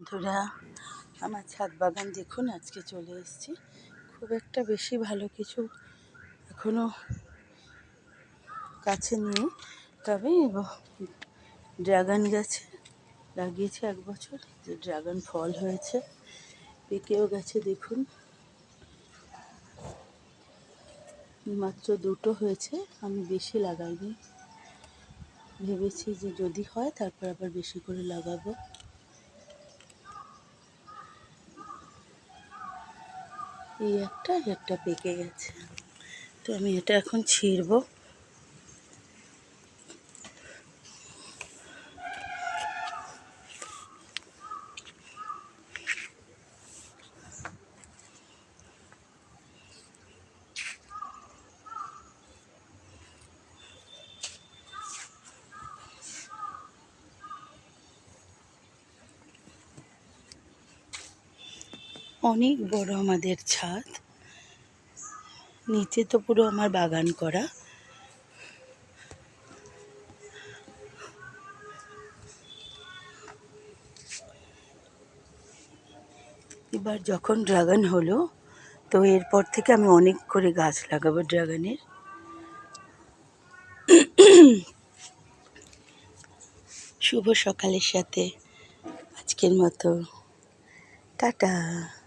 বন্ধুরা, আমার ছাদ বাগান দেখুন, আজকে চলে এসেছি। খুব একটা বেশি ভালো কিছু এখনও কাছে নেই, তবে ড্রাগন গাছে লাগিয়েছি এক বছর। যে ড্রাগন ফল হয়েছে, পেকেও গেছে, দেখুন। মাত্র দুটো হয়েছে, আমি বেশি লাগাইনি। ভেবেছি যে যদি হয়, তারপর আবার বেশি করে লাগাবো। এই একটা একটা পেকে গেছে। তো আমি এটা এখন ছিঁড়বো। অনেক বড় আমাদের ছাদ। নিচে তো পুরো আমার বাগান করা। এবার যখন ড্রাগন হলো, তো এরপর থেকে আমি অনেক করে গাছ লাগাবো ড্রাগনের শুভ সকালের সাথে। আজকের মতো। টাটা।